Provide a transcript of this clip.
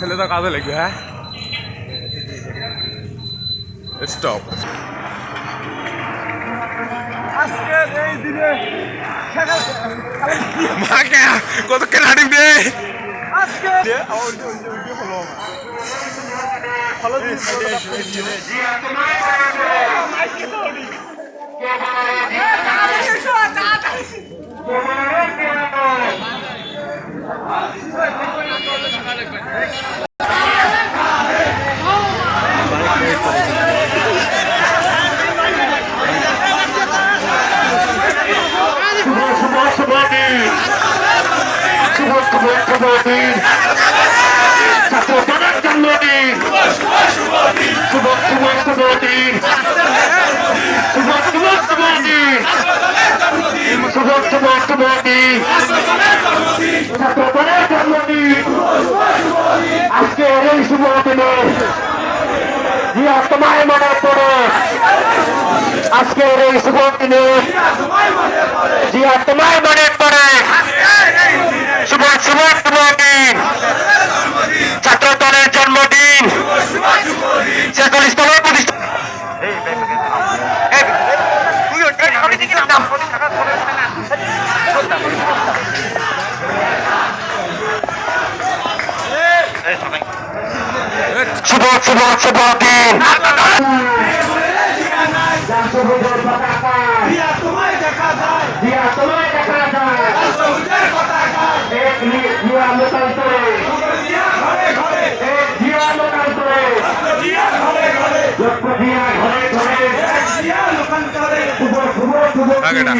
ছেলেটা কাজে লাগবে হ্যাঁ স্টপ আজকের এই দিনে মাকে কত কেনাটি দে আজকে শুভ দিন শুভ শুভ শুভ দিন ছাত্র জনের জন্মদিন শুভ শুভ শুভ দিন শুভ শুভ শুভ দিন শুভ শুভ শুভ দিন ছাত্র জনের জন্মদিন এই শুভ দিনে জিয়া তোমায় মনে পড়ে। আজকের এই শুভ দিনে জিয়া তোমায় মনে পড়ে। শুভ শুভ শুভ দিন। ঘরে ঘরে